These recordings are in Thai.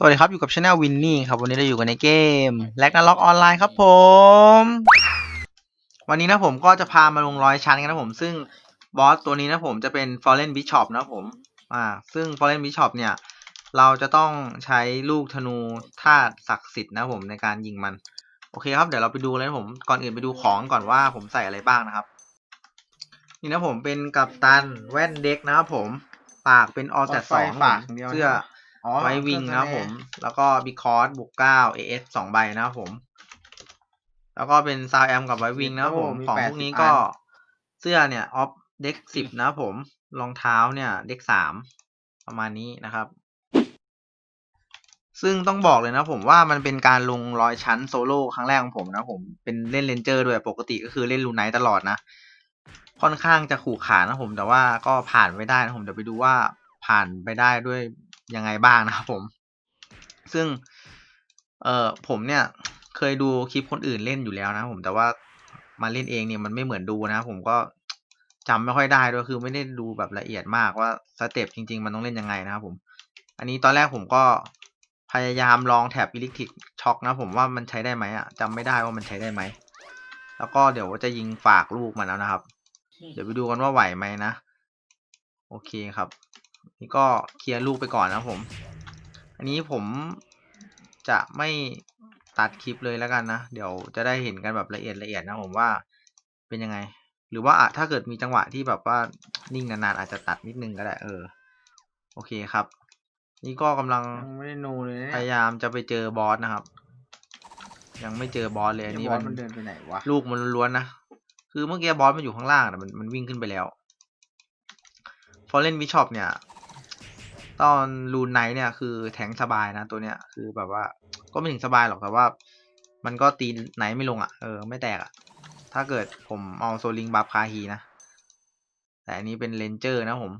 สวัสดีครับอยู่กับช anel วินนี่ครับวันนี้เราอยู่กันในเกมแลกนาล็อกออนไลน์ครับผม วันนี้นะผมก็จะพามาลงร้อยชั้นกันนะผม ซึ่งบอสตัวนี้นะผมจะเป็น Fallen Bishop นะผม อ่า ซึ่ง Fallen Bishop เนี่ย เราจะต้องใช้ลูกธนูธาตุศักดิ์สิทธิ์นะผมในการยิงมัน โอเคครับเดี๋ยวเราไปดูเลยนะผมก่อนอื่นไปดูของก่อนว่าผมใส่อะไรบ้างนะครับ นี่นะผมเป็นกัปตันแว่นเด็กนะครับผมปากเป็นออแต่สองปากอย่างเดียวนะเสื้ออ๋อ ไว้วิงนะครับผม แล้วก็บิคอสบุกเก้า AS สองใบนะครับผม แล้วก็เป็นซาวแอมกับไว้วิงนะครับผมมีของ80พวกนี้ก็อัเสื้อเนี่ยออฟเด็กสิบนะครับผม รองเท้าเนี่ยเด็กสามประมาณนี้นะครับ ซึ่งต้องบอกเลยนะผมว่ามันเป็นการลงร้อยชั้นโซโล่ครั้งแรกของผมนะผม เป็นเล่นเลนเจอร์ด้วยปกติก็คือเล่นลูไนท์ตลอดนะ ค่อนข้างจะขู่ขานะผม แต่ว่าก็ผ่านไม่ได้นะผมเดี๋ยวไปดูว่าผ่านไปได้ด้วย ยังไงบ้างนะครับผม ซึ่ง เออผมเนี่ย เคยดูคลิปคนอื่นเล่นอยู่แล้วนะผมแต่ว่ามาเล่นเองเนี่ยมันไม่เหมือนดูนะผมก็จำไม่ค่อยได้ด้วยคือไม่ได้ดูแบบละเอียดมากว่าสเต็ปจริง ๆ มันต้องเล่นยังไงนะครับผม อันนี้ตอนแรกผมก็พยายามลองแท็บอิเล็กทริกช็อคนะผมว่ามันใช้ได้ไหมอะจำไม่ได้ว่ามันใช้ได้ไหม แล้วก็เดี๋ยวจะยิงฝากลูกมันแล้วนะครับ เดี๋ยวไปดูกันว่าไหวไหมนะ โอเคครับ นี่ก็เคลียร์ลูกไปก่อนนะผม อันนี้ผมจะไม่ตัดคลิปเลยแล้วกันนะ เดี๋ยวจะได้เห็นกันแบบละเอียดละเอียดนะผมว่าเป็นยังไง หรือว่าอะถ้าเกิดมีจังหวะที่แบบว่านิ่งนานๆอาจจะตัดนิดนึงก็ได้เออ โอเคครับ นี่ก็กำลังยังไม่ได้นูเลยนะพยายามจะไปเจอบอสนะครับ ยังไม่เจอบอสเลยอันนี้บอมัสนมันเดินไปไหนวะลูกมันล้วนๆนะคือเมื่อกี้บอสมันอยู่ข้างล่างแต่มันมันวิ่งขึ้นไปแล้วฟอร์เรนบิชอปเนี่ย ตอนลูนไนท์เนี่ยคือแทงสบายนะตัวเนี้ยคือแบบว่า ก็ไม่ถึงสบายหรอกแต่ว่า มันก็ตีไนท์ไม่ลงอะ่ะเออไม่แตกอะ่ะ ถ้าเกิดผมเอาโซลิงบัฟคาฮีนะ แต่อันนี้เป็นเลนเจอร์นะผม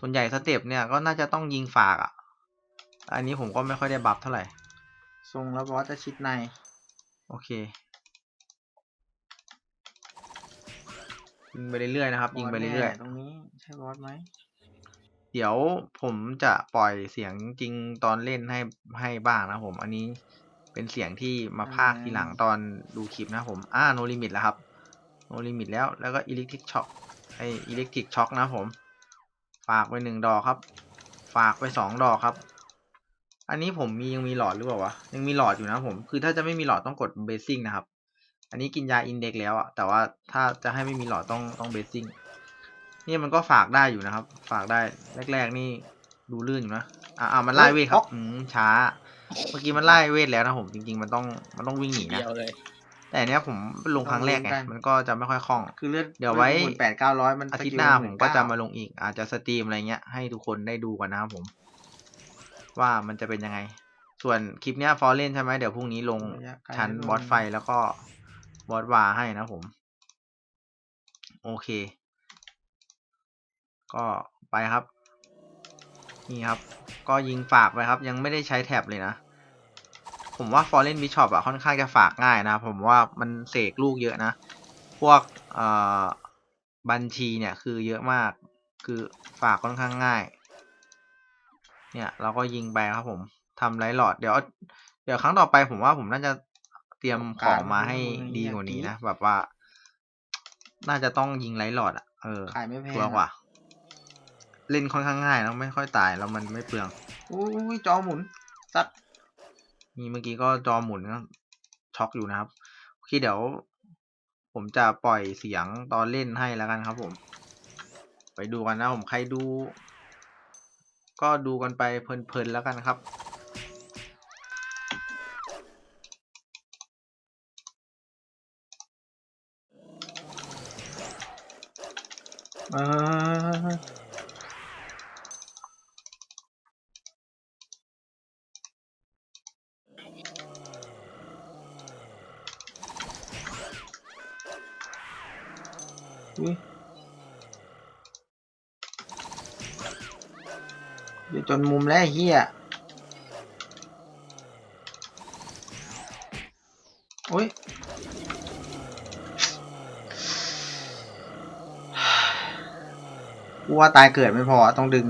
ส่วนใหญ่สเต็ปเนี่ยก็น่าจะต้องยิงฝากอะ่ะ อันนี้ผมก็ไม่ค่อยได้บัฟเท่าไหร่ทรงแล้วบอสจะชิดใน โอเคยิงไปเรื่อยๆนะครับยิงไปเรื่อยตรงนี้ใช่บอสไหมๆ เดี๋ยวผมจะปล่อยเสียงจริงตอนเล่นให้ให้บ้างนะผม อันนี้เป็นเสียงที่มาพากย์ทีหลังตอนดูคลิปนะผม อ่าโนลิมิตแล้วครับโนลิมิตแล้วแล้วก็อิเล็กทริกช็อคไออิเล็กทริกช็อคนะผม ฝากไปหนึ่งดอกครับ ฝากไปสองดอกครับ อันนี้ผมมียังมีหลอดหรือเปล่าวะยังมีหลอดอยู่นะผม คือถ้าจะไม่มีหลอดต้องกดเบสซิ่งนะครับ อันนี้กินยาอินเด็กแล้วอะแต่ว่าถ้าจะให้ไม่มีหลอดต้องต้องเบสซิ่ง นี่มันก็ฝากได้อยู่นะครับ ฝากได้แรก ๆ นี่ดูลื่นอยู่นะอ่าอ่ามันไล่เวทครับอืมช้า เมื่อกี้มันไล่เวทแล้วนะผมจริง ๆ มันต้องมันต้องวิ่งหนีนะเดียวเลย แต่อันเนี้ยผมลงครั้งแรกไงมันก็จะไม่ค่อยคล่อง คือเลือดเดี๋ยวไว้แปดเก้าร้อยมันอาทิตย์หน้าผมก็จะมาลงอีก อาจจะสตรีมอะไรเงี้ยให้ทุกคนได้ดูกันนะครับผม ว่ามันจะเป็นยังไง ส่วนคลิปเนี้ยฟอร์เล่นใช่ไหมเดี๋ยวพรุ่งนี้ลงชั้นบอสไฟแล้วก็บอสวาให้นะผม โอเค ก็ไปครับ นี่ครับ ก็ยิงฝากไปครับ ยังไม่ได้ใช้แท็บเลยนะ ผมว่า Fallen Bishop อะค่อนข้างจะฝากง่ายนะ ผมว่ามันเสกลูกเยอะนะ พวกเอ่อบัญชีเนี่ยคือเยอะมาก คือฝากค่อนข้างง่าย เนี่ยเราก็ยิงไปครับผมทำไรหลอด เดี๋ยว เดี๋ยวครั้งต่อไปผมว่าผมน่าจะเตรียมของมาให้ดีกว่านี้นะ แบบว่า น่าจะต้องยิงไรหลอดอะเออขายไม่แพงชัวร์กว่า เล่นค่อนข้างง่ายแล้วไม่ค่อยตายแล้วมันไม่เปลืองอุ้ยจอหมุนสัตว์นี่เมื่อกี้ก็จอหมุนก็ช็อกอยู่นะครับโอเคเดี๋ยว ผมจะปล่อยเสียงตอนเล่นให้แล้วกันครับผม ไปดูกันนะผมใครดู ก็ดูกันไปเพลินๆแล้วกันครับเออ เดี๋ยวจนมุมแล้วไอ้เฮียอุ้ยกูว่าตายเกิดไม่พอต้องดึง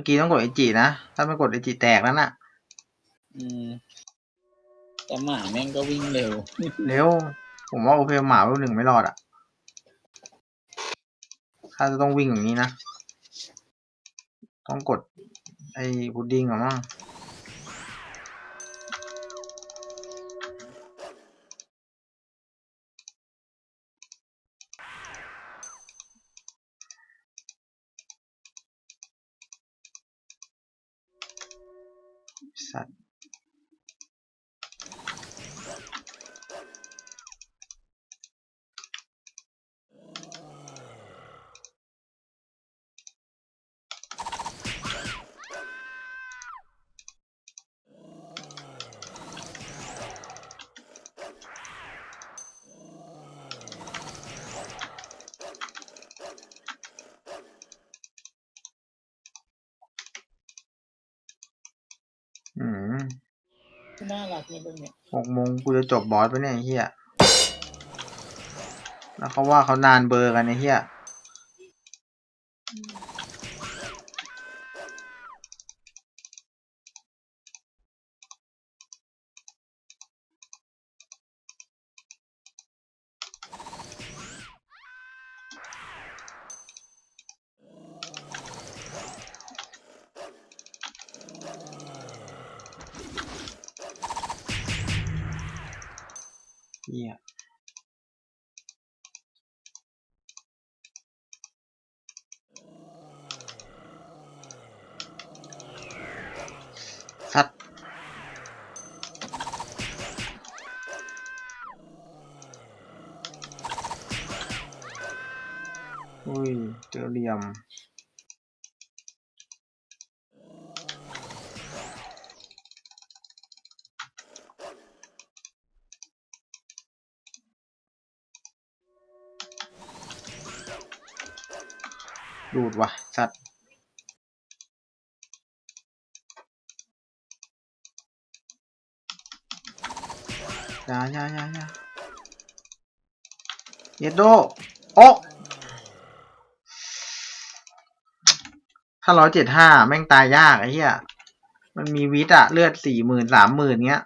มื่อกี้ต้องกดไอจีนะ ถ้าไม่กดไอจีแตกแล้วน่ะ อืมแต่หมาแม่งก็วิ่งเร็ว เร็ว ผมว่าโอเพลหมารุ่นหนึ่งไม่รอดอะ ถ้าจะต้องวิ่งอย่างนี้นะ ต้องกด ไอ้พุดดิ้งเหรอมั้ง สัตว์ อืม น่ารักเนี่ยตรงเนี้ยหกโมงกูจะจบบอสไปเนี่ยไอ้เฮียแล้วเขาว่าเขานานเบอร์กันไอ้เฮีย เฮียสัตว์อุ้ยเจอเหลี่ยม ดูดว่ะสัตว์อยาอยาอยาอยาเยดโดโอะถ้าร้อยเจ็ดห้าแม่งตายยากไอ้เหี้ย มันมีวิทย์อะเลือดสี่หมื่นสามหมื่นเงี้ย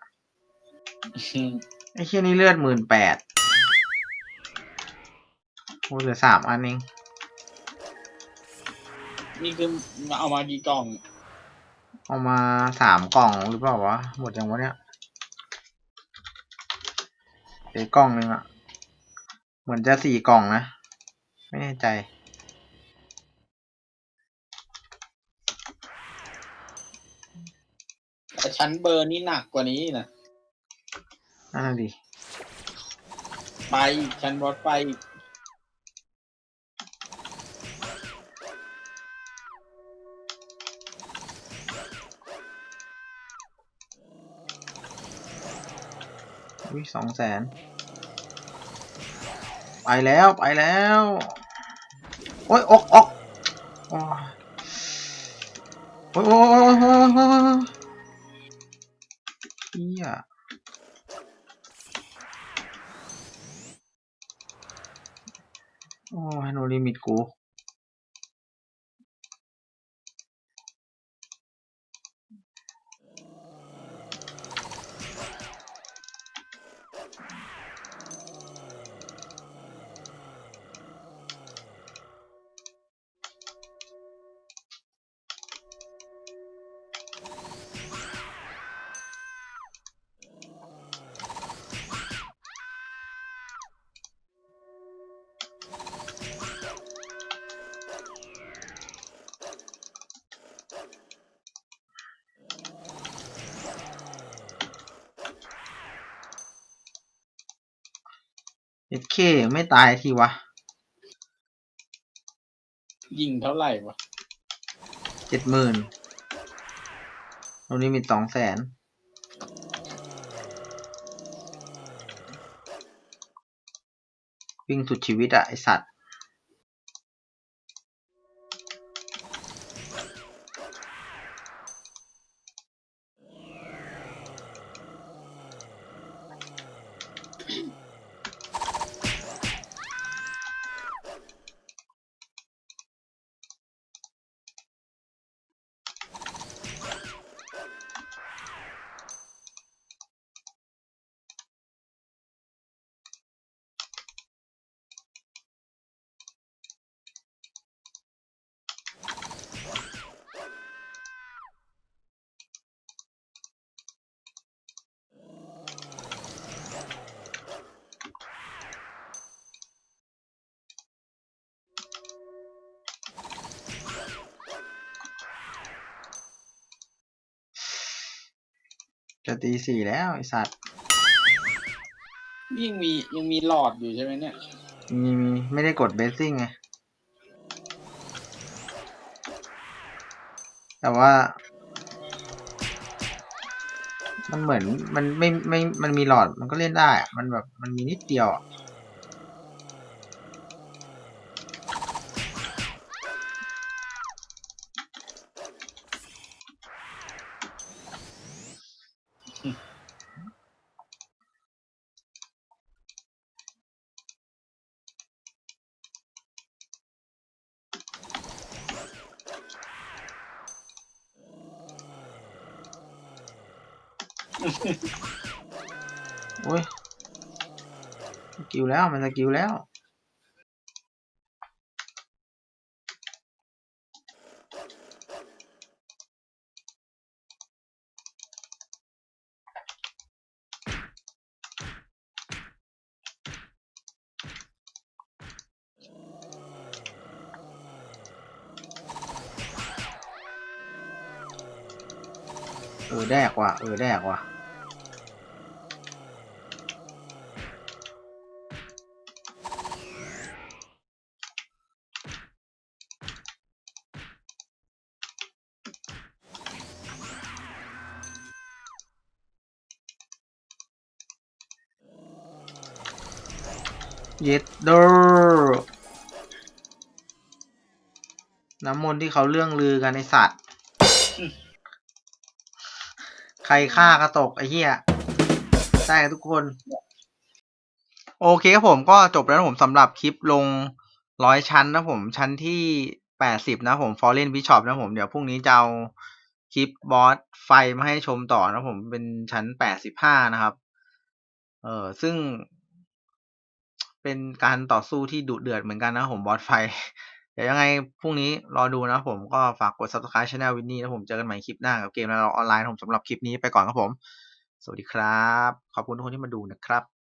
ไอ้เหี้ยนี่เลือดหมื่นแปดโอ้เหลือสามอันเอง นี่คือเอามากี่กล่อง เอามาสามกล่องหรือเปล่าวะ หมดยังวะเนี่ยเอกล่องหนึ่งอะเหมือนจะสี่กล่องนะ ไม่แน่ใจ แต่ชั้นเบอร์นี่หนักกว่านี้นะนั่นนะดิ ไปอีกชั้นบอสไปอีก อุ้ยสองแสนไปแล้วไปแล้ว โอ้ยอกอกโอ้ยโอ้ยโอ้ยโอ้ยโอ้ยโอ้ยโอ้ยเฮียโอ้ยโนลิมิตกู เอ็ดเคไม่ตายทีวะยิงเท่าไหร่วะเจ็ดหมื่นโนลิมิตสองแสนวิ่งสุดชีวิตอะไอสัตว์ จะตีสี่แล้วไอสัตว์ยังมียังมีหลอดอยู่ใช่ไหมเนี่ยมีมีไม่ได้กดเบสซิ่งไง แต่ว่า มันเหมือนมันไม่ไม่มันมีหลอดมันก็เล่นได้อะมันแบบมันมีนิดเดียวอะ โอ้ยสกิลแล้วมันสกิลแล้วเออแดกว่ะเออแดกว่ะ เย็ดโดน้ำมนต์ที่เขาเรื่องลือกันในสัตว์ ใครฆ่ากระตกไอ้เหี้ยได้กันทุกคน โอเคครับผมก็จบแล้วผมสำหรับคลิปลงร้อยชั้นนะผมชั้นที่แปดสิบนะผมฟอร์เรนบิชอปนะผม เดี๋ยวพรุ่งนี้จะเอาคลิปบอสไฟมาให้ชมต่อนะผมเป็นชั้นแปดสิบห้านะครับ เออซึ่ง เป็นการต่อสู้ที่ดุเดือดเหมือนกันนะผมบอสไฟ เดี๋ยวยังไงพรุ่งนี้รอดูนะผมก็ฝากกด subscribe channel วินนี่แล้วผมเจอกันใหม่คลิปหน้ากับเกมแล้วออนไลน์ผมสำหรับคลิปนี้ไปก่อนครับผม สวัสดีครับ ขอบคุณทุกคนที่มาดูนะครับ